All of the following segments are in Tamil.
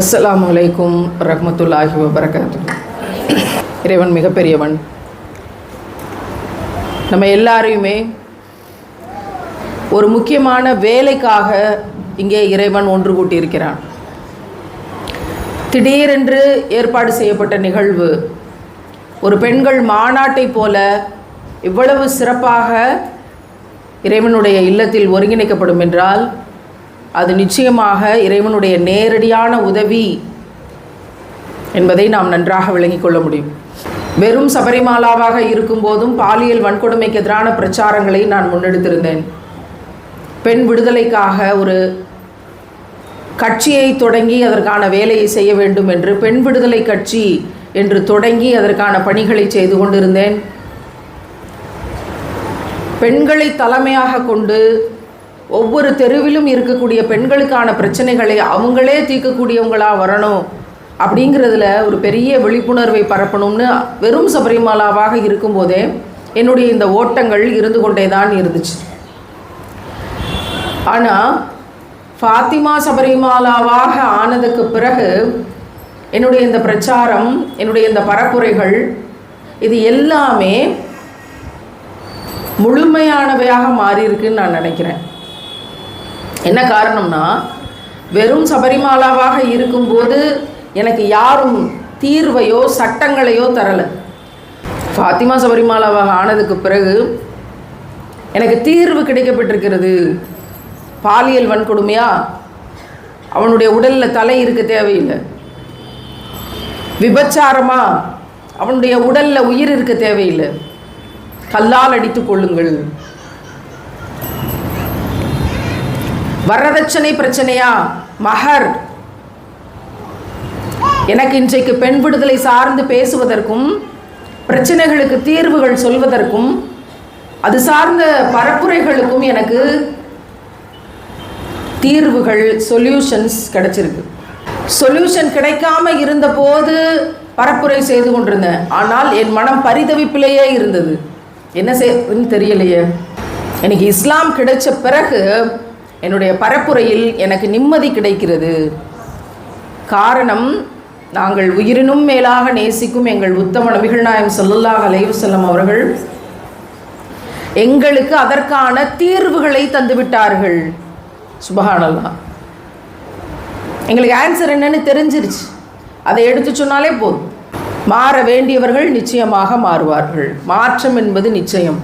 அஸ்லாம் அலைக்கும் ரஹ்மத்துல்லாஹி வபரகாத்து. இறைவன் மிகப்பெரியவன். நம்ம எல்லாரையுமே ஒரு முக்கியமான வேலைக்காக இங்கே இறைவன் ஒன்று கூட்டியிருக்கிறான். திடீரென்று ஏற்பாடு செய்யப்பட்ட நிகழ்வு. ஒரு பெண்கள் மாநாட்டை போல இவ்வளவு சிறப்பாக இறைவனுடைய இல்லத்தில் ஒருங்கிணைக்கப்படும் என்றால் அது நிச்சயமாக இறைவனுடைய நேரடியான உதவி என்பதை நாம் நன்றாக விளங்கிக் கொள்ள முடியும். வெறும் சபரிமாலாவாக இருக்கும்போதும் பாலியல் வன்கொடுமைக்கு எதிரான பிரச்சாரங்களை நான் முன்னெடுத்திருந்தேன். பெண் விடுதலைக்காக ஒரு கட்சியை தொடங்கி அதற்கான வேலையை செய்ய வேண்டும் என்று பெண் விடுதலை கட்சி என்று தொடங்கி அதற்கான பணிகளை செய்து கொண்டிருந்தேன். பெண்களை தலைமையாக கொண்டு ஒவ்வொரு தெருவிலும் இருக்கக்கூடிய பெண்களுக்கான பிரச்சனைகளை அவங்களே தீர்க்கக்கூடியவங்களாக வரணும் அப்படிங்கிறதுல ஒரு பெரிய விழிப்புணர்வை பரப்பணும்னு வெறும் சபரிமாலாவாக இருக்கும்போதே என்னுடைய இந்த ஓட்டங்கள் இருந்து கொண்டே தான் இருந்துச்சு. ஆனால் ஃபாத்திமா சபரிமாலாவாக ஆனதுக்கு பிறகு என்னுடைய இந்த பிரச்சாரம் என்னுடைய இந்த பரப்புரைகள் இது எல்லாமே முழுமையானவையாக மாறியிருக்குன்னு நான் நினைக்கிறேன். என்ன காரணம்னா வெறும் சபரிமாலாவாக இருக்கும்போது எனக்கு யாரும் தீர்வையோ சட்டங்களையோ தரலை. ஃபாத்திமா சபரிமாலாவாக ஆனதுக்கு பிறகு எனக்கு தீர்வு கிடைக்கப்பட்டிருக்கிறது. பாலியல் வன்கொடுமையா? அவனுடைய உடலில் தலை இருக்க தேவையில்லை. விபச்சாரமா? அவனுடைய உடலில் உயிர் இருக்க தேவையில்லை. கல்லால் அடித்து கொள்ளுங்கள். வரதட்சணை பிரச்சனையா? மகர். எனக்கு இன்றைக்கு பெண் விடுதலை சார்ந்து பேசுவதற்கும் பிரச்சனைகளுக்கு தீர்வுகள் சொல்வதற்கும் அது சார்ந்த பரப்புரைகளுக்கும் எனக்கு தீர்வுகள் சொல்யூஷன்ஸ் கிடைச்சிருக்கு. சொல்யூஷன் கிடைக்காம இருந்தபோது பரப்புரை செய்து கொண்டிருந்தேன். ஆனால் என் மனம் பரிதவிப்பிலேயே இருந்தது. என்ன செய்யுதுன்னு தெரியலையே. எனக்கு இஸ்லாம் கிடைச்ச பிறகு என்னுடைய பரப்புரையில் எனக்கு நிம்மதி கிடைக்கிறது. காரணம் நாங்கள் உயிரினும் மேலாக நேசிக்கும் எங்கள் உத்தம நபிகள் நாயம் அலைவு அலைஹி அவர்கள் எங்களுக்கு அதற்கான தீர்வுகளை தந்துவிட்டார்கள். சுபஹானல்லா எங்களுக்கு ஆன்சர் என்னன்னு தெரிஞ்சிருச்சு. அதை எடுத்து சொன்னாலே போதும். மாற வேண்டியவர்கள் நிச்சயமாக மாறுவார்கள். மாற்றம் என்பது நிச்சயம்.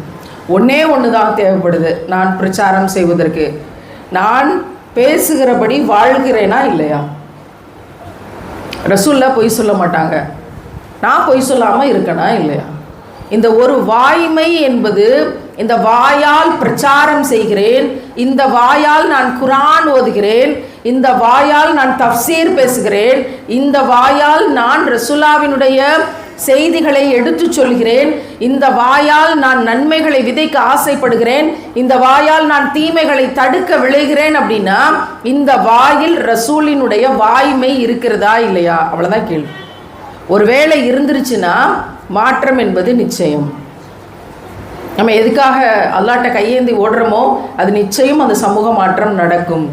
ஒன்றே ஒன்று தான் தேவைப்படுது. நான் பிரச்சாரம் செய்வதற்கு. நான் பேசுகிறபடி வாழ்கிறேனா இல்லையா? ரசூல்லா பொய் சொல்ல மாட்டாங்க. நான் பொய் சொல்லாமல் இருக்கனா இல்லையா? இந்த ஒரு வாய்மை என்பது இந்த வாயால் பிரச்சாரம் செய்கிறேன் இந்த வாயால் நான் குரான் ஓதுகிறேன் இந்த வாயால் நான் தஃசீர் பேசுகிறேன் இந்த வாயால் நான் ரசுல்லாவினுடைய செய்திகளை எடுத்து சொல்கிறேன். இந்த வாயால் நான் நன்மைகளை விதைக்க ஆசைப்படுகிறேன். இந்த வாயால் நான் தீமைகளை தடுக்க விளைகிறேன் அப்படின்னா இந்த வாயில் ரசூலினுடைய வாய்மை இருக்கிறதா இல்லையா? அவ்வளோதான் கேள்வி. ஒருவேளை இருந்துருச்சுன்னா மாற்றம் என்பது நிச்சயம். நம்ம எதுக்காக அல்லாட்ட கையேந்தி ஓடுறோமோ அது நிச்சயம் அந்த சமூக மாற்றம் நடக்கும்.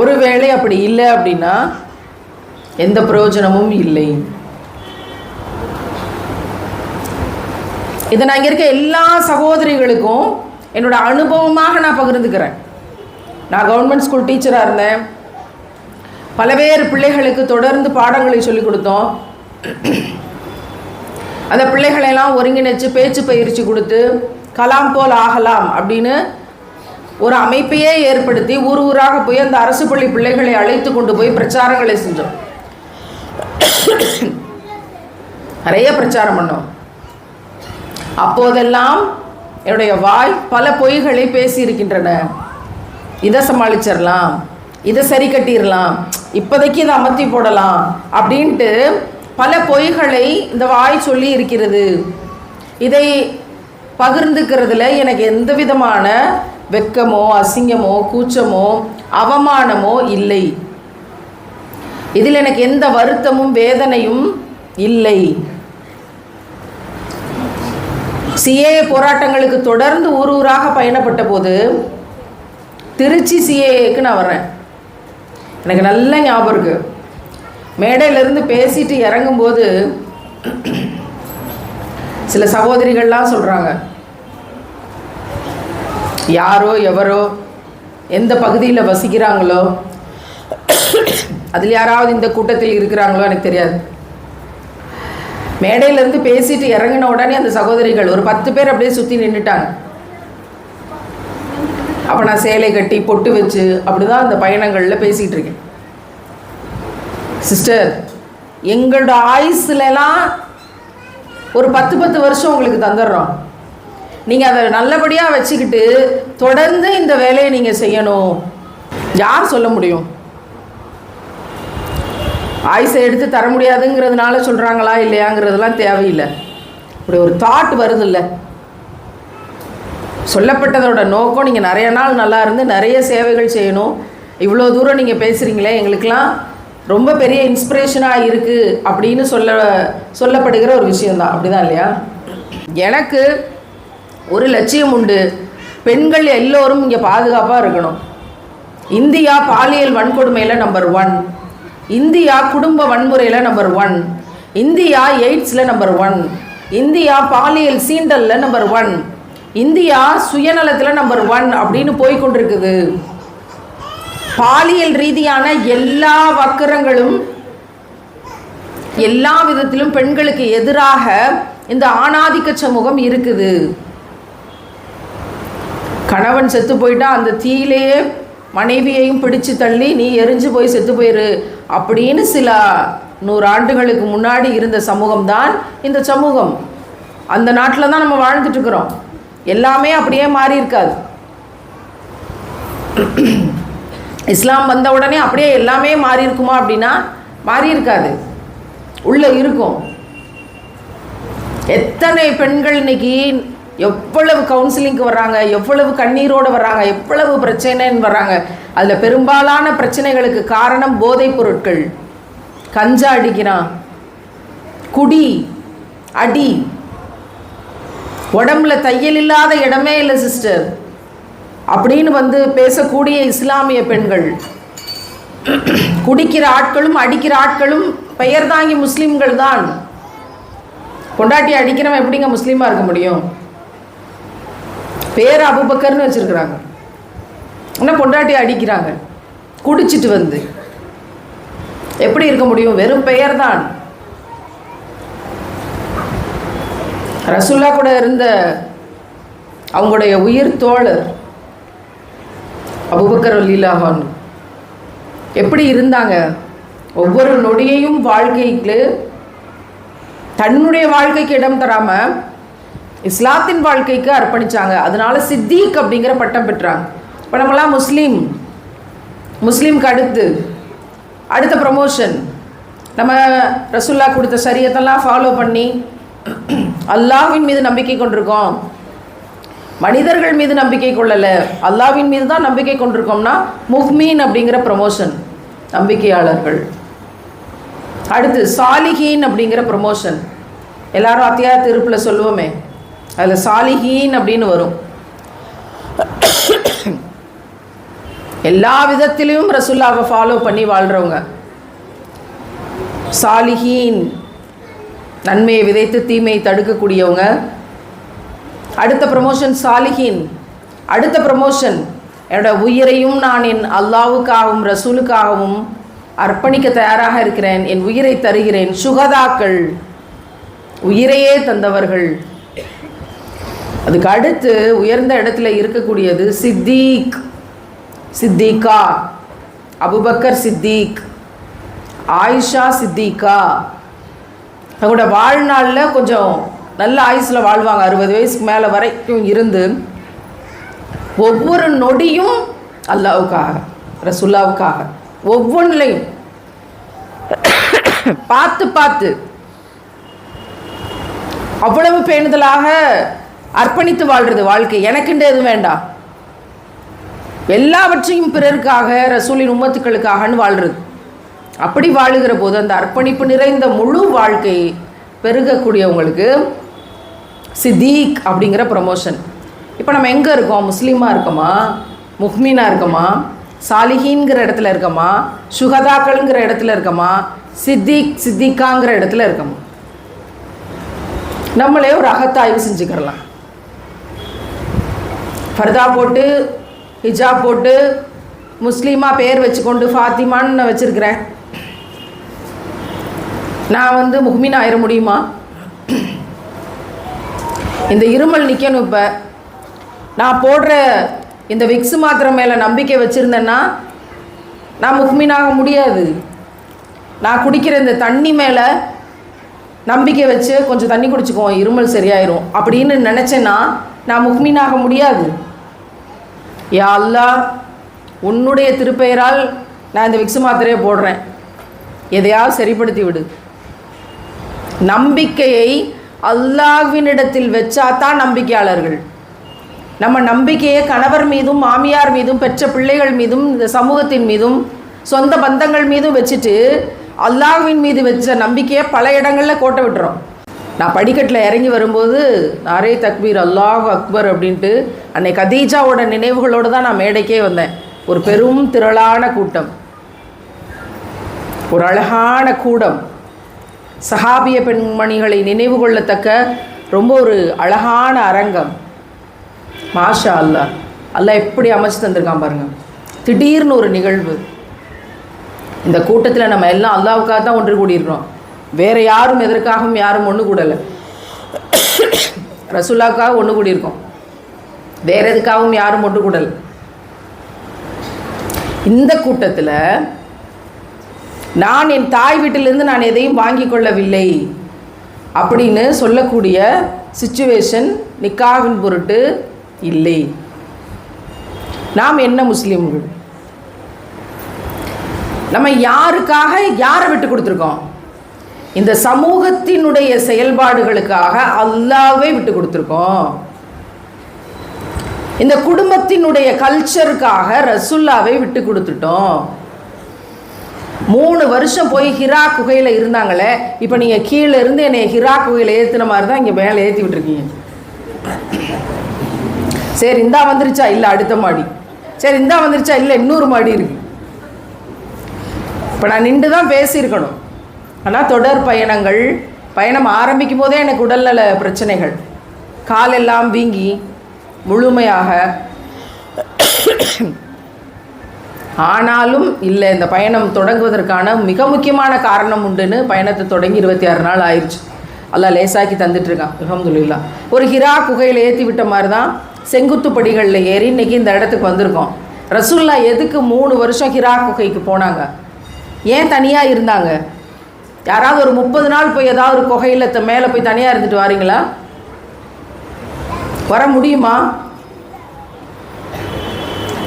ஒருவேளை அப்படி இல்லை அப்படின்னா எந்த பிரயோஜனமும் இல்லை. இதை நான் இங்கே இருக்க எல்லா சகோதரிகளுக்கும் என்னோட அனுபவமாக நான் பகிர்ந்துக்கிறேன். நான் கவர்மெண்ட் ஸ்கூல் டீச்சராக இருந்தேன். பலவேறு பிள்ளைகளுக்கு தொடர்ந்து பாடங்களை சொல்லிக் கொடுத்தோம். அந்த பிள்ளைகளெல்லாம் ஒருங்கிணைச்சு பேச்சு பயிற்சி கொடுத்து கலாம் போல் ஆகலாம் அப்படின்னு ஒரு அமைப்பையே ஏற்படுத்தி ஊர் ஊராக போய் அந்த அரசு பள்ளி பிள்ளைகளை அழைத்து கொண்டு போய் பிரச்சாரங்களை செஞ்சோம். நிறைய பிரச்சாரம் பண்ணோம். அப்போதெல்லாம் என்னுடைய வாய் பல பொய்களை பேசியிருக்கின்றன. இதை சமாளிச்சிடலாம் இதை சரி கட்டிடலாம் இப்போதைக்கு இதை அமர்த்தி போடலாம் அப்படின்ட்டு பல பொய்களை இந்த வாய் சொல்லி இருக்கிறது இதை பகிர்ந்துக்கிறதுல எனக்கு எந்த விதமான வெக்கமோ அசிங்கமோ கூச்சமோ அவமானமோ இல்லை. இதில் எனக்கு எந்த வருத்தமும் வேதனையும் இல்லை. சிஏ போராட்டங்களுக்கு தொடர்ந்து ஊர் ஊராக பயணப்பட்ட போது திருச்சி சிஏஏக்கு நான் வர்றேன். எனக்கு நல்ல ஞாபகம் இருக்கு. மேடையிலேருந்து பேசிட்டு இறங்கும்போது சில சகோதரிகள்லாம் சொல்கிறாங்க யாரோ எவரோ எந்த பகுதியில் வசிக்கிறாங்களோ அதில் யாராவது இந்த கூட்டத்தில் இருக்கிறாங்களோ எனக்கு தெரியாது. மேடையிலேருந்து பேசிட்டு இறங்கின உடனே அந்த சகோதரிகள் ஒரு பத்து பேர் அப்படியே சுற்றி நின்றுட்டாங்க அப்போ நான் சேலை கட்டி பொட்டு வச்சு அப்படி தான் அந்த பயணங்களில் பேசிகிட்டு இருக்கேன். சிஸ்டர் எங்களோட ஆயுஸ்லலாம் ஒரு பத்து பத்து வருஷம் உங்களுக்கு தந்துடுறோம். நீங்கள் அதை நல்லபடியாக வச்சுக்கிட்டு தொடர்ந்து இந்த வேலையை நீங்கள் செய்யணும். யார் சொல்ல முடியும்? ஆயுசை எடுத்து தர முடியாதுங்கிறதுனால சொல்கிறாங்களா இல்லையாங்கிறதுலாம் தேவையில்லை. இப்படி ஒரு தாட் வருது இல்லை சொல்லப்பட்டதோட நோக்கம் நீங்கள் நிறைய நாள் நல்லா இருந்து நிறைய சேவைகள் செய்யணும். இவ்வளோ தூரம் நீங்கள் பேசுகிறீங்களே எங்களுக்கெல்லாம் ரொம்ப பெரிய இன்ஸ்பிரேஷனாக இருக்குது அப்படின்னு சொல்ல சொல்லப்படுகிற ஒரு விஷயந்தான் அப்படிதான் இல்லையா? எனக்கு ஒரு லட்சியம் உண்டு. பெண்கள் எல்லோரும் இங்கே பாதுகாப்பாக இருக்கணும். இந்தியா பாலியல் வன்கொடுமையில் நம்பர் ஒன் இந்தியா குடும்ப வன்முறையில் நம்பர் ஒன் இந்தியா எய்ட்ஸில் நம்பர் ஒன் இந்தியா பாலியல் சீண்டலில் நம்பர் ஒன் இந்தியா சுயநலத்தில் நம்பர் ஒன் அப்படின்னு போய்கொண்டிருக்குது பாலியல் ரீதியான எல்லா வக்கரங்களும் எல்லா விதத்திலும் பெண்களுக்கு எதிராக இந்த ஆணாதிக்க சமூகம் இருக்குது. கணவன் செத்து போயிட்டா அந்த தீயிலேயே மனைவியையும் பிடிச்சு தள்ளி நீ எரிஞ்சு போய் செத்து போயிரு. அப்படின்னு சில நூறு ஆண்டுகளுக்கு முன்னாடி இருந்த சமூகம் தான் இந்த சமூகம். அந்த நாட்டில் தான் நம்ம வாழ்ந்துட்டுருக்குறோம் எல்லாமே அப்படியே மாறி இருக்காது. இஸ்லாம் வந்த உடனே அப்படியே எல்லாமே மாறி இருக்குமா அப்படின்னா மாறி இருக்காது. உள்ளே இருக்கும். எத்தனை பெண்கள் இன்னைக்கு எவ்வளவு கவுன்சிலிங்க்கு வர்றாங்க எவ்வளவு கண்ணீரோடு வர்றாங்க எவ்வளவு பிரச்சனைன்னு வர்றாங்க. அதில் பெரும்பாலான பிரச்சனைகளுக்கு காரணம் போதைப் பொருட்கள். கஞ்சா அடிக்கிறான் குடி அடி. உடம்புல தையல் இல்லாத இடமே இல்லை சிஸ்டர் அப்படின்னு வந்து பேசக்கூடிய இஸ்லாமிய பெண்கள். குடிக்கிற ஆட்களும் அடிக்கிற ஆட்களும் பெயர் தாங்கி முஸ்லீம்கள் தான். பொண்டாட்டி அடிக்கிறவன் எப்படிங்க முஸ்லீமாக இருக்க முடியும்? பேர் அபுபக்கர்னு வச்சுருக்குறாங்க. ஆனால் பொண்டாட்டி அடிக்கிறாங்க? குடிச்சிட்டு வந்து. எப்படி இருக்க முடியும்? வெறும் பெயர் தான். ரசுல்லா கூட இருந்த அவங்களுடைய உயிர் தோழர் அபுபக்கர் லீலாஹான் எப்படி இருந்தாங்க? ஒவ்வொரு நொடியையும் வாழ்க்கைக்கு தன்னுடைய வாழ்க்கைக்கு இடம் தராம இஸ்லாத்தின் வாழ்க்கைக்கு அர்ப்பணிச்சாங்க. அதனால சித்திக் அப்படிங்கிற பட்டம் பெற்றாங்க. இப்போ நம்மளாம் முஸ்லீம். முஸ்லீம்க்கு அடுத்து அடுத்த ப்ரமோஷன் நம்ம ரசுல்லா கொடுத்த சரியத்தெல்லாம் ஃபாலோ பண்ணி அல்லாஹ்வின் மீது நம்பிக்கை கொண்டிருக்கோம். மனிதர்கள் மீது நம்பிக்கை கொள்ளலை. அல்லாஹ்வின் மீது தான் நம்பிக்கை கொண்டிருக்கோம்னா முஹ்மீன் அப்படிங்கிற ப்ரமோஷன் நம்பிக்கையாளர்கள். அடுத்து சாலிஹீன் அப்படிங்கிற ப்ரமோஷன் எல்லாரும் அத்தியாய திருப்பில் சொல்லுவோமே. அதில் சாலிஹீன் அப்படின்னு வரும். எல்லா விதத்திலையும் ரசுல்லாவை ஃபாலோ பண்ணி வாழ்கிறவங்க சாலிஹீன் நன்மையை விதைத்து தீமையை தடுக்கக்கூடியவங்க. அடுத்த ப்ரமோஷன் சாலிஹீன். அடுத்த ப்ரமோஷன் என்னோட உயிரையும் நான் என் அல்லாவுக்காகவும் ரசூலுக்காகவும் அர்ப்பணிக்க தயாராக இருக்கிறேன். என் உயிரை தருகிறேன். சுகதாக்கள் உயிரையே தந்தவர்கள். அதுக்கு அடுத்து உயர்ந்த இடத்துல இருக்கக்கூடியது Siddiq. Siddiqa Abu Bakr Siddiq Aisha Siddiqa. அவங்களோட வாழ்நாளில் கொஞ்சம் நல்ல ஆயுஸில் வாழ்வாங்க. அறுபது வயசுக்கு மேலே வரைக்கும் இருந்து ஒவ்வொரு நொடியும் அல்லாவுக்காக ரசுல்லாவுக்காக ஒவ்வொன்றிலையும் பார்த்து பார்த்து அவ்வளவு பேணுதலாக அர்ப்பணித்து வாழ்கிறது வாழ்க்கை. எனக்குண்டு எதுவும் வேண்டாம். எல்லாவற்றையும் பிறருக்காக ரசூலின் உம்மத்துக்களுக்காகன்னு வாழ்றது. அப்படி வாழுகிற போது அந்த அர்ப்பணிப்பு நிறைந்த முழு வாழ்க்கை பெருகக்கூடியவங்களுக்கு சித்தீக் அப்படிங்கிற ப்ரமோஷன் இப்போ நம்ம எங்கே இருக்கோம்? முஸ்லீமாக இருக்கோமா? முஹ்மீனாக இருக்கோமா? சாலிஹீன்கிற இடத்துல இருக்கோமா? சுகதாக்கள்ங்கிற இடத்துல இருக்கோமா? சித்திக் சித்திகாங்கிற இடத்துல இருக்கோமா? நம்மளே ஒரு அகத்தாய்வு செஞ்சுக்கிறலாம். ஃபர்தா போட்டு ஹிஜாப் போட்டு முஸ்லீமாக பேர் வச்சுக்கொண்டு ஃபாத்திமான்னு நான் வச்சுருக்கிறேன். நான் வந்து முஹ்மின் ஆயிட முடியுமா? இந்த இருமல் நிற்கணும் இப்போ. நான் போடுற இந்த விக்ஸ் மாத்திரை மேலே நம்பிக்கை வச்சுருந்தேன்னா நான் முஹ்மினாக முடியாது. நான் குடிக்கிற இந்த தண்ணி மேலே நம்பிக்கை வச்சு கொஞ்சம் தண்ணி குடிச்சுக்குவோம் இருமல் சரியாயிரும். அப்படின்னு நினச்சேன்னா நான் முஹ்மினாக முடியாது. யா அல்லாஹ் உன்னுடைய திருப்பெயரால் நான் இந்த விக்ஸ் மாத்திரையை போடுறேன். எதையாவது சரிப்படுத்தி விடு. நம்பிக்கையை அல்லாஹ்வினிடத்தில் வச்சாதான் நம்பிக்கையாளர்கள். நம்ம நம்பிக்கையை கணவர் மீதும் மாமியார் மீதும் பெற்ற பிள்ளைகள் மீதும் இந்த சமூகத்தின் மீதும் சொந்த பந்தங்கள் மீதும் வச்சுட்டு அல்லாஹ்வின் மீது வச்ச நம்பிக்கையை பல இடங்களில் கோட்டை விட்டுறோம். நான் படிக்கட்டில் இறங்கி வரும்போது நாரே தக்பீர் அல்லாஹ் அக்பர் அப்படின்ட்டு அன்னை கதீஜாவோட நினைவுகளோடு தான் நான் மேடைக்கே வந்தேன். ஒரு பெரும் திரளான கூட்டம். ஒரு அழகான கூடம். சஹாபிய பெண்மணிகளை நினைவு கொள்ளத்தக்க ரொம்ப ஒரு அழகான அரங்கம். மாஷா அல்லாஹ். அல்லாஹ் எப்படி அமைச்சு தந்திருக்கான் பாருங்கள் திடீர்னு ஒரு நிகழ்வு. இந்த கூட்டத்தில் நம்ம எல்லாம் அல்லாவுக்காக தான் ஒன்று கூடியிருக்கிறோம். வேறு யாரும் எதற்காகவும் யாரும் ஒன்று கூடலை. ரசுல்லாவுக்காக ஒன்று கூடியிருக்கோம். வேற எதுக்காகவும் யாரும் ஒன்று கூடலை. இந்த கூட்டத்தில் நான் என் தாய் வீட்டிலிருந்து நான் எதையும் வாங்கி கொள்ளவில்லை அப்படின்னு சொல்லக்கூடிய சுச்சுவேஷன் நிக்காவின் பொருட்டு இல்லை. நாம் என்ன முஸ்லீம்கள்? நம்ம யாருக்காக யாரை விட்டு கொடுத்துருக்கோம்? இந்த சமூகத்தினுடைய செயல்பாடுகளுக்காக அல்லாவே விட்டு கொடுத்துருக்கோம். இந்த குடும்பத்தினுடைய கல்ச்சருக்காக ரசுல்லாவை விட்டு கொடுத்துட்டோம். மூணு வருஷம் போய் ஹிரா குகையில் இருந்தாங்களே இப்போ நீங்கள் கீழே இருந்து என்னை ஹிரா குகையில் ஏற்றுன மாதிரி தான் இங்கே மேலே ஏற்றி விட்டுருக்கீங்க. சரி இந்தா வந்துருச்சா? இல்லை அடுத்த மாடி. சரி இந்தா வந்துருச்சா? இல்லை இன்னொரு மாடி இருக்கு. இப்போ நான் நின்று தான் பேசியிருக்கணும். ஆனால் தொடர் பயணங்கள் பயணம் ஆரம்பிக்கும் போதே எனக்கு உடல்நல பிரச்சனைகள். காலெல்லாம் வீங்கி முழுமையாக ஆனாலும் இல்லை இந்த பயணம் தொடங்குவதற்கான மிக முக்கியமான காரணம் உண்டுன்னு பயணத்தை தொடங்கி இருபத்தி ஆறு நாள் ஆயிடுச்சு எல்லாம் லேசாக்கி தந்துட்டுருக்கான் அலமதுல்லா ஒரு ஹிரா குகையில் ஏற்றி விட்ட மாதிரி தான் செங்குத்து படிகளில் ஏறி இன்றைக்கி இந்த இடத்துக்கு வந்திருக்கோம். ரசுல்லா எதுக்கு மூணு வருஷம் ஹிரா குகைக்கு போனாங்க? ஏன் தனியாக இருந்தாங்க? யாராவது ஒரு முப்பது நாள் போய் ஏதாவது ஒரு குகையில் த- மேலே போய் தனியாக இருந்துட்டு வாரீங்களா? வர முடியுமா?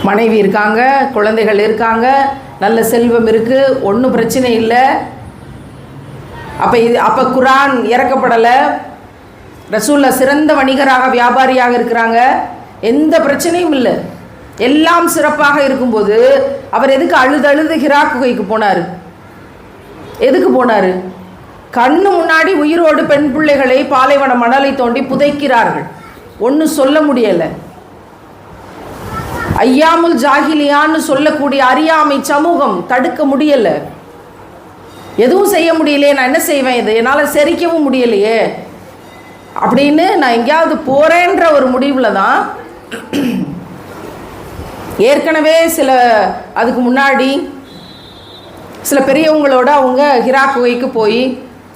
மனைவி இருக்காங்க குழந்தைகள் இருக்காங்க நல்ல செல்வம் இருக்குது ஒன்றும் பிரச்சனை இல்லை. அப்போ இது அப்போ குரான் இறக்கப்படலை. ரசூல்லா சிறந்த வணிகராக வியாபாரியாக இருக்கிறாங்க. எந்த பிரச்சனையும் இல்லை. எல்லாம் சிறப்பாக இருக்கும்போது அவர் எதுக்கு அழுது அழுது ஹிரா குகைக்கு போனார்? எதுக்கு போனார்? கண்ணு முன்னாடி உயிரோடு பெண் பிள்ளைகளை பாலைவன மணலை தோண்டி புதைக்கிறார்கள். ஒன்றும் சொல்ல முடியலை. ஐயாமுல் ஜாகிலியான்னு சொல்லக்கூடிய அறியாமை சமூகம் தடுக்க முடியலை. எதுவும் செய்ய முடியலையே நான் என்ன செய்வேன் இது? என்னால் செரிக்கவும் முடியலையே. அப்படின்னு நான் எங்கேயாவது போகிறேன்ற ஒரு முடிவில் தான் ஏற்கனவே சில அதுக்கு முன்னாடி சில பெரியவங்களோட அவங்க ஹிரா குகைக்கு போய்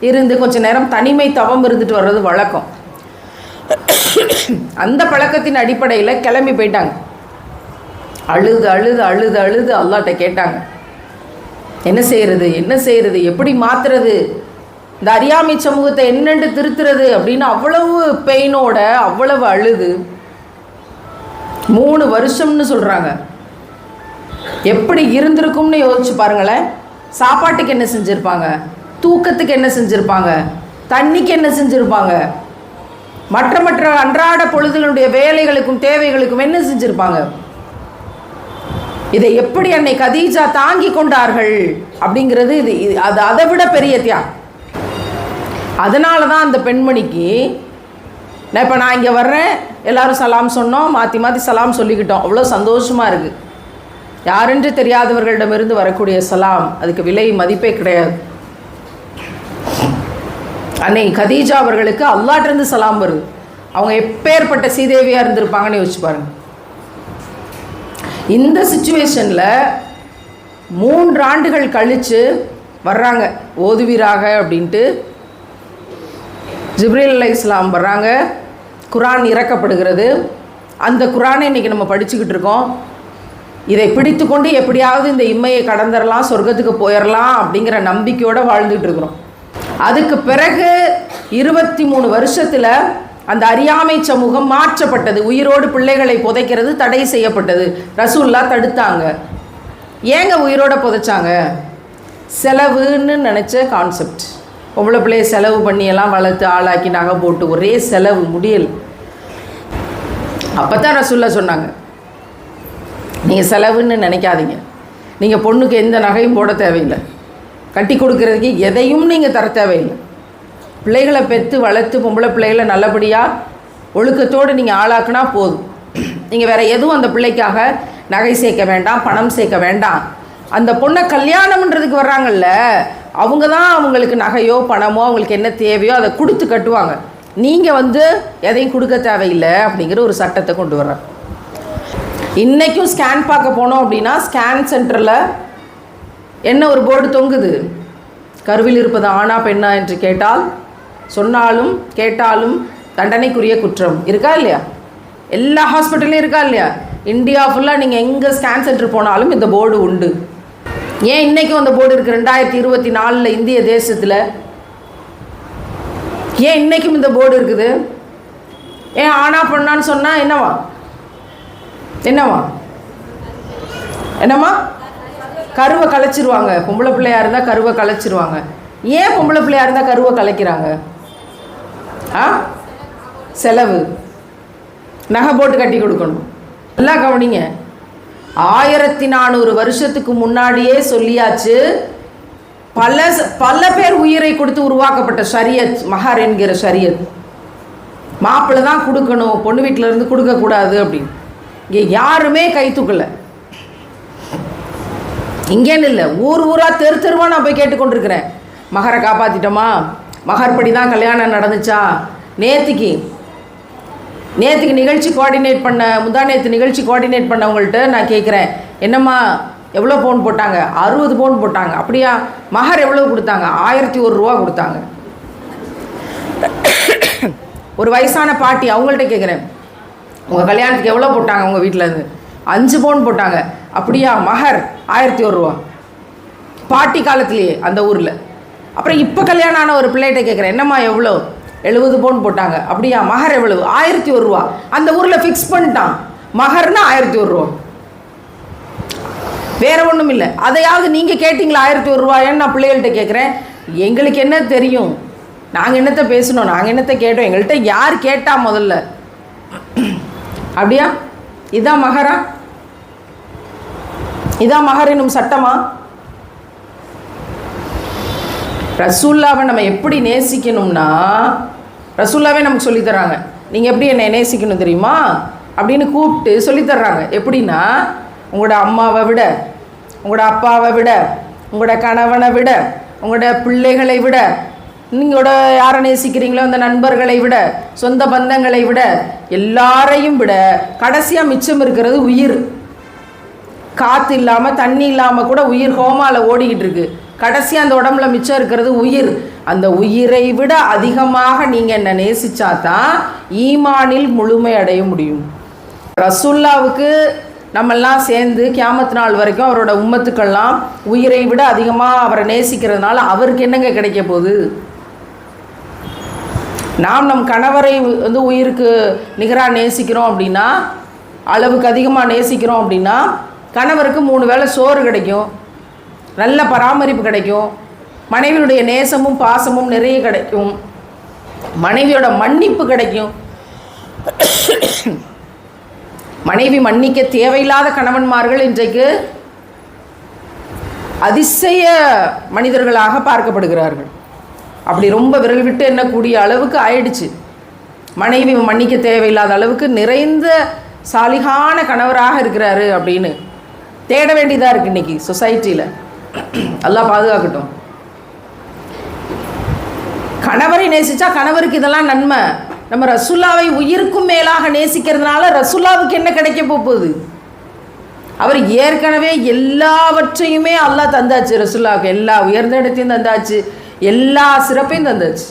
இருந்து கொஞ்ச நேரம் தனிமை தவம் இருந்துட்டு வர்றது வழக்கம். அந்த பழக்கத்தின் அடிப்படையில் கிளம்பி போயிட்டாங்க. அழுது அழுது அழுது அழுது அல்லாட்ட கேட்டாங்க. என்ன செய்யறது என்ன செய்யறது எப்படி மாத்துறது? இந்த அறியாமை சமூகத்தை என்னென்று திருத்துறது அப்படின்னு அவ்வளவு பெயினோட அவ்வளவு அழுது. மூணு வருஷம்னு சொல்கிறாங்க எப்படி இருந்திருக்கும்னு யோசிச்சு பாருங்களேன். சாப்பாட்டுக்கு என்ன செஞ்சுருப்பாங்க? தூக்கத்துக்கு என்ன செஞ்சுருப்பாங்க? தண்ணிக்கு என்ன செஞ்சுருப்பாங்க? மற்ற மற்ற அன்றாட பொழுதுகளுடைய வேலைகளுக்கும் தேவைகளுக்கும் என்ன செஞ்சுருப்பாங்க? இதை எப்படி அன்னை கதீஜா தாங்கி கொண்டார்கள் அப்படிங்கிறது இது இது- அது அதை விட பெரிய தியாகம். அதனால தான் அந்த பெண்மணிக்கு நான் இப்போ நான் இங்கே வர்றேன் எல்லாரும் சலாம் சொன்னோம் மாற்றி மாற்றி சலாம் சொல்லிக்கிட்டோம். அவ்வளோ சந்தோஷமாக இருக்குது யாரென்று தெரியாதவர்களிடமிருந்து வரக்கூடிய சலாம் அதுக்கு விலை மதிப்பே கிடையாது. அன்னை கதீஜா அவர்களுக்கு அல்லாட்டிருந்து சலாம் வருது. அவங்க எப்பேற்பட்ட சீதேவியாக இருந்திருப்பாங்கன்னு யோசிச்சு பாருங்க. இந்த சுச்சுவேஷனில் மூன்று ஆண்டுகள் கழித்து வர்றாங்க. ஓதுவீராக அப்படின்ட்டு ஜிப்ரீல் அலை இஸ்லாம் வர்றாங்க. குரான் இறக்கப்படுகிறது. அந்த குரானை இன்றைக்கி நம்ம படிச்சுக்கிட்டு இருக்கோம். இதை பிடித்து கொண்டு எப்படியாவது இந்த இம்மையை கடந்துடலாம் சொர்க்கத்துக்கு போயிடலாம் அப்படிங்கிற நம்பிக்கையோடு வாழ்ந்துட்டு இருக்கிறோம். அதுக்கு பிறகு இருபத்தி மூணு வருஷத்தில் அந்த அறியாமை சமூகம் மாற்றப்பட்டது. உயிரோடு பிள்ளைகளை புதைக்கிறது தடை செய்யப்பட்டது. ரசூல்லா தடுத்தாங்க. ஏங்க உயிரோட புதைச்சாங்க? செலவுன்னு நினச்ச கான்செப்ட் பொம்பளை பிள்ளைய செலவு பண்ணியெல்லாம் வளர்த்து ஆளாக்கி நகை போட்டு ஒரே செலவு முடியல். அப்போ தான் ரசூல்லா சொன்னாங்க. நீங்கள் செலவுன்னு நினைக்காதீங்க. நீங்கள் பொண்ணுக்கு எந்த நகையும் போட தேவையில்லை. கட்டி கொடுக்கறதுக்கு எதையும் நீங்கள் தர தேவையில்லை. பிள்ளைகளை பெற்று வளர்த்து பொம்பளை பிள்ளைகளை நல்லபடியாக ஒழுக்கத்தோடு நீங்கள் ஆளாக்குனா போதும். நீங்கள் வேறு எதுவும் அந்த பிள்ளைக்காக நகை சேர்க்க வேண்டாம் பணம் சேர்க்க வேண்டாம். அந்த பொண்ணை கல்யாணம்ன்றதுக்கு வர்றாங்கல்ல அவங்க தான் அவங்களுக்கு நகையோ பணமோ அவங்களுக்கு என்ன தேவையோ அதை கொடுத்து கட்டுவாங்க. நீங்கள் வந்து எதையும் கொடுக்க தேவையில்லை அப்படிங்கிற ஒரு சட்டத்தை கொண்டு வர்றாங்க. இன்றைக்கும் ஸ்கேன் பார்க்க போனோம் அப்படின்னா ஸ்கேன் சென்டரில் என்ன ஒரு போர்டு தொங்குது? கருவில் இருப்பது ஆணா பெண்ணா என்று கேட்டால் சொன்னாலும் கேட்டாலும் தண்டனைக்குரிய குற்றம். இருக்கா இல்லையா? எல்லா ஹாஸ்பிட்டல்லையும் இருக்கா இல்லையா? இந்தியா ஃபுல்லாக நீங்கள் எங்கே ஸ்கேன் சென்டர் போனாலும் இந்த போர்டு உண்டு. ஏன் இன்றைக்கும் அந்த போர்டு இருக்குது ரெண்டாயிரத்தி இருபத்தி நாலில் இந்திய தேசத்தில். ஏன் இன்றைக்கும் இந்த போர்டு இருக்குது? ஏன் ஆனா பண்ணான்னு சொன்னால் என்னவா? என்னவா என்னம்மா? கருவை கலைச்சிருவாங்க பொம்பளை பிள்ளையாக இருந்தால் கருவை கலைச்சிருவாங்க ஏன் பொம்பளை பிள்ளையாக இருந்தால் கருவை கலைக்கிறாங்க ஆ? செலவு. நகை போட்டு கட்டி கொடுக்கணும். நல்லா கவனிங்க. ஆயிரத்தி நானூறு வருஷத்துக்கு முன்னாடியே சொல்லியாச்சு பல பல பேர் உயிரை கொடுத்து உருவாக்கப்பட்ட ஷரியத் மஹர் என்கிற ஷரியத். மாப்பிள்ளை தான் கொடுக்கணும். பொண்ணு வீட்டில் இருந்து கொடுக்கக்கூடாது அப்படின்னு. இங்கே யாருமே கை தூக்கலை. இங்கேன்னு இல்லை ஊர் ஊராக தெரு தெருவாக நான் போய் கேட்டுக்கொண்டிருக்கிறேன். மகரை காப்பாற்றிட்டோமா மகர்படி தான் கல்யாணம் நடந்துச்சா? நேத்திக்கு நேற்றுக்கு நிகழ்ச்சி கோஆர்டினேட் பண்ண முந்தா நேற்று நிகழ்ச்சி கோஆர்டினேட் பண்ணவங்கள்ட்ட நான் கேட்குறேன் என்னம்மா எவ்வளோ பவுன் போட்டாங்க? அறுபது பவுன் போட்டாங்க. அப்படியா? மகர் எவ்வளோ கொடுத்தாங்க? ஆயிரத்தி ஒரு ரூபா கொடுத்தாங்க. ஒரு வயசான பாட்டி அவங்கள்ட்ட கேட்குறேன் உங்கள் கல்யாணத்துக்கு எவ்வளோ போட்டாங்க உங்கள் வீட்டிலேருந்து அஞ்சு பவுன் போட்டாங்க. அப்படியா மகர் ஆயிரத்தி ஒரு ரூபா. பாட்டி காலத்துலேயே அந்த ஊரில். அப்புறம் இப்போ கல்யாணம் ஆன ஒரு பிள்ளைகிட்ட கேட்குறேன் என்னம்மா எவ்வளோ எழுபது பவுன் போட்டாங்க. அப்படியா மகர் எவ்வளவு? ஆயிரத்தி ஒரு ரூபா. அந்த ஊரில் ஃபிக்ஸ் பண்ணிட்டான். மகர்னா ஆயிரத்தி ஒரு ரூபா. வேற ஒன்றும் இல்லை. அதையாவது நீங்கள் கேட்டிங்களா ஆயிரத்தி ஒரு ரூபாயன்னு நான் பிள்ளைகள்கிட்ட கேட்குறேன் எங்களுக்கு என்ன தெரியும்? நாங்கள் என்னத்தை பேசணும்? நாங்கள் என்னத்தை கேட்டோம்? எங்கள்கிட்ட யார் கேட்டால் முதல்ல? அப்படியா? இதான் மகரா? இதான் மகர் என்னும் சட்டமா? ரசூல்லாவை நம்ம எப்படி நேசிக்கணும்னா ரசூல்லாவே நமக்கு சொல்லித்தராங்க நீங்கள் எப்படி என்னை நேசிக்கணும் தெரியுமா? அப்படின்னு கூப்பிட்டு சொல்லித்தர்றாங்க எப்படின்னா உங்களோட அம்மாவை விட உங்களோட அப்பாவை விட உங்களோட கணவனை விட உங்களோட பிள்ளைகளை விட நீங்களோட யாரை நேசிக்கிறீங்களோ அந்த நண்பர்களை விட சொந்த பந்தங்களை விட எல்லாரையும் விட கடைசியாக மிச்சம் இருக்கிறது உயிர். காற்று இல்லாமல் தண்ணி இல்லாமல் கூட உயிர் ஹோமாவில் ஓடிக்கிட்டு இருக்கு. கடைசியாக அந்த உடம்புல மிச்சம் இருக்கிறது உயிர். அந்த உயிரை விட அதிகமாக நீங்கள் என்னை நேசிச்சா தான் ஈமானில் முழுமை அடைய முடியும். ரசுல்லாவுக்கு நம்மெல்லாம் சேர்ந்து கியாமத் நாள் வரைக்கும் அவரோட உம்மத்துக்கெல்லாம் உயிரை விட அதிகமாக அவரை நேசிக்கிறதுனால அவருக்கு என்னங்க கிடைக்க போகுது? நாம் நம் கணவரை வந்து உயிருக்கு நிகராக நேசிக்கிறோம் அப்படின்னா அளவுக்கு அதிகமாக நேசிக்கிறோம் அப்படின்னா கணவருக்கு மூணு வேளை சோறு கிடைக்கும் நல்ல பராமரிப்பு கிடைக்கும் மனைவியுடைய நேசமும் பாசமும் நிறைய கிடைக்கும் மனைவியோட மன்னிப்பு கிடைக்கும். மனைவி மன்னிக்க தேவையில்லாத கணவன்மார்கள் இன்றைக்கு அதிசய மனிதர்களாக பார்க்கப்படுகிறார்கள். அப்படி ரொம்ப விரல் விட்டு எண்ணக்கூடிய அளவுக்கு ஆயிடுச்சு. மனைவி மன்னிக்க தேவையில்லாத அளவுக்கு நிறைந்த சாலிகான கணவராக இருக்கிறாரு அப்படின்னு தேட வேண்டியதாக இருக்குது இன்னைக்கு சொசைட்டியில் எல்லாம் பாதுகாக்கட்டும். கணவரை நேசிச்சா கணவருக்கு இதெல்லாம் நன்மை. நம்ம ரசுல்லாவை உயிருக்கும் மேலாக நேசிக்கிறதுனால ரசுல்லாவுக்கு என்ன கிடைக்க போகுது? அவர் ஏற்கனவே எல்லாவற்றையுமே அல்லாஹ் தந்தாச்சு ரசுல்லாவுக்கு. எல்லா உயர்ந்த இடத்தையும் தந்தாச்சு. எல்லா சிறப்பையும் தந்துச்சு.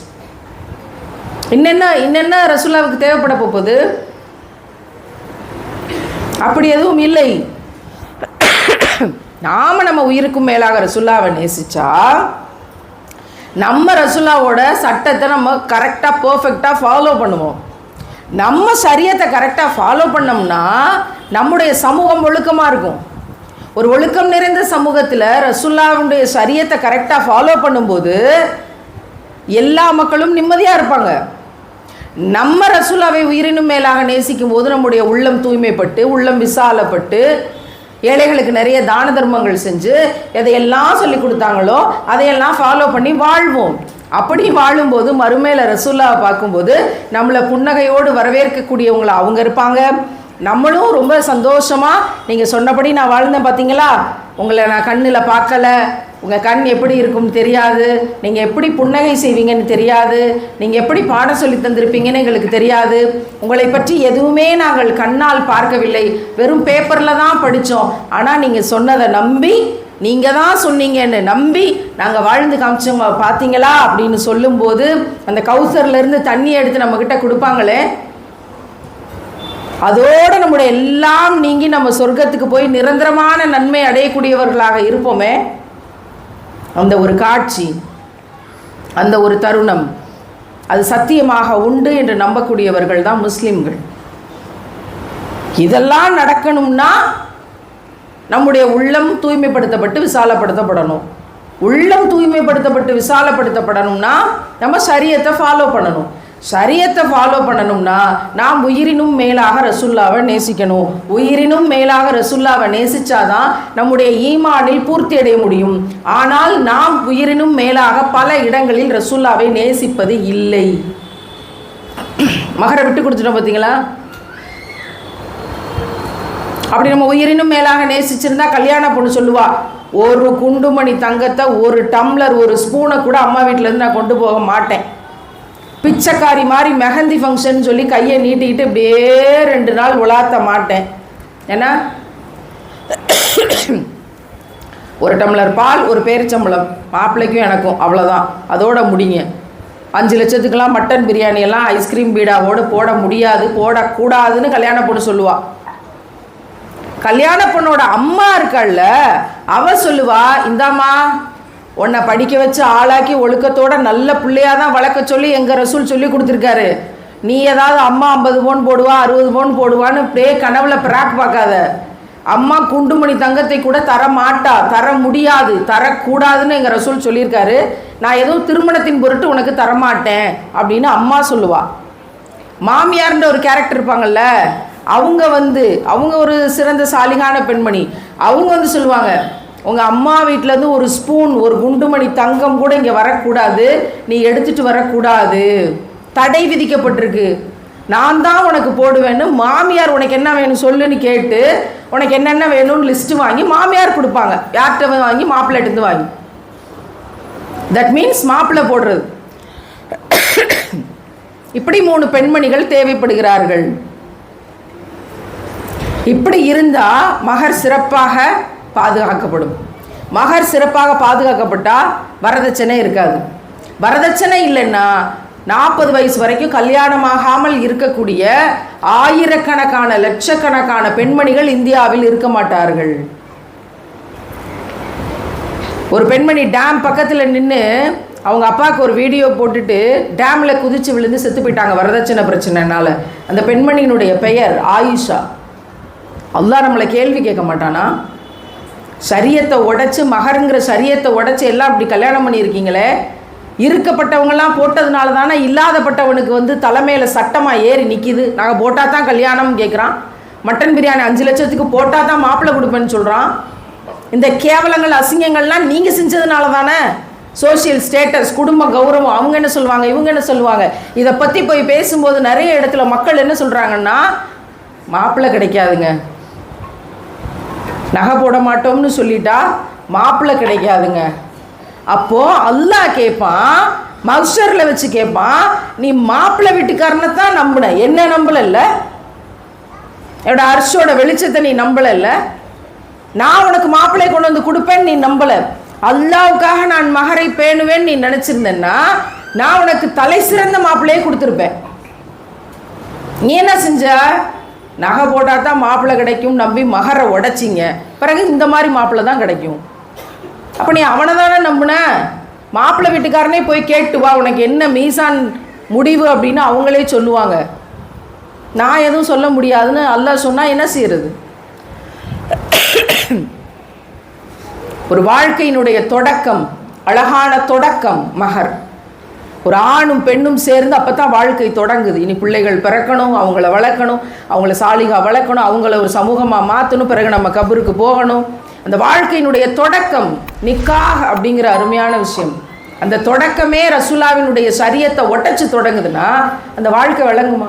இன்னென்ன இன்னென்ன ரசுல்லாவுக்கு தேவைப்பட போகுது? அப்படி எதுவும் இல்லை. நாம நம்ம உயிருக்கும் மேலாக ரசுல்லாவை நேசிச்சா நம்ம ரசுல்லாவோட சட்டத்தை நம்ம கரெக்டாக பர்ஃபெக்டாக ஃபாலோ பண்ணுவோம். நம்ம சரியத்தை கரெக்டாக ஃபாலோ பண்ணோம்னா நம்முடைய சமூகம் ஒழுக்கமாக இருக்கும். ஒரு ஒழுக்கம் நிறைந்த சமூகத்தில் ரசுல்லாவுடைய சரியத்தை கரெக்டாக ஃபாலோ பண்ணும்போது எல்லா மக்களும் நிம்மதியாக இருப்பாங்க. நம்ம ரசுல்லாவை உயிரினும் மேலாக நேசிக்கும் போது நம்முடைய உள்ளம் தூய்மைப்பட்டு உள்ளம் விசாலப்பட்டு ஏழைகளுக்கு நிறைய தான தர்மங்கள் செஞ்சு எதையெல்லாம் சொல்லி கொடுத்தாங்களோ அதையெல்லாம் ஃபாலோ பண்ணி வாழ்வோம். அப்படி வாழும்போது மறுமையில் ரசுல்லாவை பார்க்கும்போது நம்மளை புன்னகையோடு வரவேற்கக்கூடியவங்கள அவங்க இருப்பாங்க. நம்மளும் ரொம்ப சந்தோஷமாக நீங்கள் சொன்னபடி நான் வாழ்ந்தேன் பார்த்தீங்களா உங்களை நான் கண்ணில் பார்க்கல. உங்கள் கண் எப்படி இருக்கும்னு தெரியாது. நீங்கள் எப்படி புன்னகை செய்வீங்கன்னு தெரியாது. நீங்கள் எப்படி பாடம் சொல்லி தந்திருப்பீங்கன்னு எங்களுக்கு தெரியாது. உங்களை பற்றி எதுவுமே நாங்கள் கண்ணால் பார்க்கவில்லை. வெறும் பேப்பரில் தான் படித்தோம் ஆனால் நீங்கள் சொன்னதை நம்பி நீங்கள் தான் சொன்னீங்கன்னு நம்பி நாங்கள் வாழ்ந்து காமிச்சோம் பார்த்தீங்களா அப்படின்னு சொல்லும்போது அந்த கவுசர்லேருந்து தண்ணி எடுத்து நம்மக்கிட்ட கொடுப்பாங்களே அதோடு நம்முடைய எல்லாம் நீங்கி நம்ம சொர்க்கத்துக்கு போய் நிரந்தரமான நன்மை அடையக்கூடியவர்களாக இருப்போமே. அந்த ஒரு காட்சி அந்த ஒரு தருணம் அது சத்தியமாக உண்டு என்று நம்பக்கூடியவர்கள் தான் முஸ்லிம்கள். இதெல்லாம் நடக்கணும்னா நம்முடைய உள்ளம் தூய்மைப்படுத்தப்பட்டு விசாலப்படுத்தப்படணும். உள்ளம் தூய்மைப்படுத்தப்பட்டு விசாலப்படுத்தப்படணும்னா நம்ம சரியத்தை ஃபாலோ பண்ணணும். சரியத்தை ஃபாலோ பண்ணணும்னா நாம் உயிரினும் மேலாக ரசுல்லாவை நேசிக்கணும். உயிரினும் மேலாக ரசுல்லாவை நேசிச்சாதான் நம்முடைய ஈமானில் பூர்த்தி அடைய முடியும். ஆனால் நாம் உயிரினும் மேலாக பல இடங்களில் ரசுல்லாவை நேசிப்பது இல்லை. மகரை விட்டு கொடுத்துட்டோம் பார்த்தீங்களா அப்படி நம்ம உயிரினும் மேலாக நேசிச்சிருந்தா கல்யாண பொண்ணு சொல்லுவா ஒரு குண்டுமணி தங்கத்தை ஒரு டம்ளர் ஒரு ஸ்பூனை கூட அம்மா வீட்டிலேருந்து நான் கொண்டு போக மாட்டேன். பிச்சைக்காரி மாதிரி மெஹந்தி ஃபங்க்ஷன் சொல்லி கையை நீட்டிக்கிட்டு இப்படியே ரெண்டு நாள் உலாத்த மாட்டேன். ஏன்னா ஒரு டம்ளர் பால் ஒரு பேரிச்சம்பளம் மாப்பிள்ளைக்கும் எனக்கும் அவ்வளோதான் அதோட முடிங்க. அஞ்சு லட்சத்துக்கெல்லாம் மட்டன் பிரியாணி எல்லாம் ஐஸ்கிரீம் பீடாவோடு போட முடியாது போடக்கூடாதுன்னு கல்யாண பொண்ணு சொல்லுவாள் கல்யாண பொண்ணோட அம்மா இருக்காள்ல அவ சொல்லுவா இந்தாம்மா உன்னை படிக்க வச்சு ஆளாக்கி ஒழுக்கத்தோட நல்ல பிள்ளையாக தான் வளர்க்க சொல்லி எங்கள் ரசூல் சொல்லி கொடுத்துருக்காரு. நீ ஏதாவது அம்மா ஐம்பது பவுன் போடுவா அறுபது பவுன் போடுவான்னு அப்படியே கனவுல பிராக் பார்க்காத. அம்மா குண்டுமணி தங்கத்தை கூட தர மாட்டா தர முடியாது தரக்கூடாதுன்னு எங்கள் ரசூல் சொல்லியிருக்காரு. நான் ஏதோ திருமணத்தின் பொருட்டு உனக்கு தரமாட்டேன் அப்படின்னு அம்மா சொல்லுவா. மாமியார்ன்ற ஒரு கேரக்டர் இருப்பாங்கல்ல அவங்க வந்து அவங்க ஒரு சிறந்த சாலிகான பெண்மணி. அவங்க வந்து சொல்லுவாங்க உங்கள் அம்மா வீட்டிலேருந்து ஒரு ஸ்பூன் ஒரு குண்டுமணி தங்கம் கூட இங்கே வரக்கூடாது. நீ எடுத்துகிட்டு வரக்கூடாது. தடை விதிக்கப்பட்டிருக்கு. நான் தான் உனக்கு போடுவேன்னு மாமியார் உனக்கு என்ன வேணும் சொல்லுன்னு கேட்டு உனக்கு என்னென்ன வேணும்னு லிஸ்ட்டு வாங்கி மாமியார் கொடுப்பாங்க. யார்கிட்ட வாங்கி? மாப்பிள்ளைட்டு வாங்கி. தட் மீன்ஸ் மாப்பிள்ளை போடுறது. இப்படி மூணு பெண்மணிகள் தேவைப்படுகிறார்கள். இப்படி இருந்தால் மகர் சிறப்பாக பாதுகாக்கப்படும். மகர் சிறப்பாக பாதுகாக்கப்பட்டால் வரதட்சணை இருக்காது. வரதட்சணை இல்லைன்னா நாற்பது வயசு வரைக்கும் கல்யாணமாகாமல் இருக்கக்கூடிய ஆயிரக்கணக்கான லட்சக்கணக்கான பெண்மணிகள் இந்தியாவில் இருக்க மாட்டார்கள். ஒரு பெண்மணி டேம் பக்கத்தில் நின்று அவங்க அப்பாவுக்கு ஒரு வீடியோ போட்டுட்டு டேமில் குதிச்சு விழுந்து செத்து போயிட்டாங்க வரதட்சணை பிரச்சனைனால. அந்த பெண்மணியினுடைய பெயர் ஆயுஷா. அல்லா நம்மளை கேள்வி கேட்க மாட்டானா? சரியத்தை உடைச்சு மகருங்கிற சரியத்தை உடைச்சு எல்லாம் அப்படி கல்யாணம் பண்ணியிருக்கீங்களே? இருக்கப்பட்டவங்கெல்லாம் போட்டதுனால தானே இல்லாதப்பட்டவனுக்கு வந்து தலைமையில் சட்டமாக ஏறி நிற்கிது நாங்கள் போட்டால் தான் கல்யாணம் கேட்குறான் மட்டன் பிரியாணி அஞ்சு லட்சத்துக்கு போட்டால் தான் மாப்பிள்ளை கொடுப்பேன்னு சொல்கிறான் இந்த கேவலங்கள் அசிங்கங்கள்லாம் நீங்கள் செஞ்சதுனால தானே சோஷியல் ஸ்டேட்டஸ் குடும்ப கௌரவம் அவங்க என்ன சொல்லுவாங்க இவங்க என்ன சொல்லுவாங்க? இதை பற்றி போய் பேசும்போது நிறைய இடத்துல மக்கள் என்ன சொல்கிறாங்கன்னா மாப்பிள்ளை கிடைக்காதுங்க. நகை போட மாட்டோம்னு சொல்லிட்டா மாப்பிள்ளை கிடைக்காதுங்க. அப்போது அல்லாஹ் கேட்பான் மக்சரில் வச்சு கேட்பான் நீ மாப்பிள்ளை வீட்டுக்காரனை தான் நம்பின. என்ன நம்பலல்ல? என்னோட அரிசோட வெளிச்சத்தை நீ நம்பலைல்ல? நான் உனக்கு மாப்பிள்ளை கொண்டு வந்து கொடுப்பேன்னு நீ நம்பலை. அல்லாவுக்காக நான் மகரை பேணுவேன்னு நீ நினச்சிருந்தேன்னா நான் உனக்கு தலை சிறந்த மாப்பிள்ளையே கொடுத்துருப்பேன். நீ என்ன செஞ்ச? நகை போட்டால் தான் மாப்பிள்ளை கிடைக்கும் நம்பி மகரை உடைச்சிங்க. பிறகு இந்த மாதிரி மாப்பிள்ளை தான் கிடைக்கும். அப்போ நீ அவனை தானே நம்பின? மாப்பிள்ளை வீட்டுக்காரனே போய் கேட்டு வா உனக்கு என்ன மீசான் முடிவு அப்படின்னு அவங்களே சொல்லுவாங்க. நான் எதுவும் சொல்ல முடியாதுன்னு அல்ல சொன்னால் என்ன செய்யறது? ஒரு வாழ்க்கையினுடைய தொடக்கம் அழகான தொடக்கம் மகர். ஒரு ஆணும் பெண்ணும் சேர்ந்து அப்போ தான் வாழ்க்கை தொடங்குது. இனி பிள்ளைகள் பிறக்கணும் அவங்கள வளர்க்கணும் அவங்கள சாலிகா வளர்க்கணும் அவங்கள ஒரு சமூகமாக மாற்றணும் பிறகு நம்ம கபருக்கு போகணும். அந்த வாழ்க்கையினுடைய தொடக்கம் நிக்காக அப்படிங்கிற அருமையான விஷயம். அந்த தொடக்கமே ரசுல்லாவினுடைய சரியத்தை ஒட்டச்சு தொடங்குதுன்னா அந்த வாழ்க்கை விளங்குமா?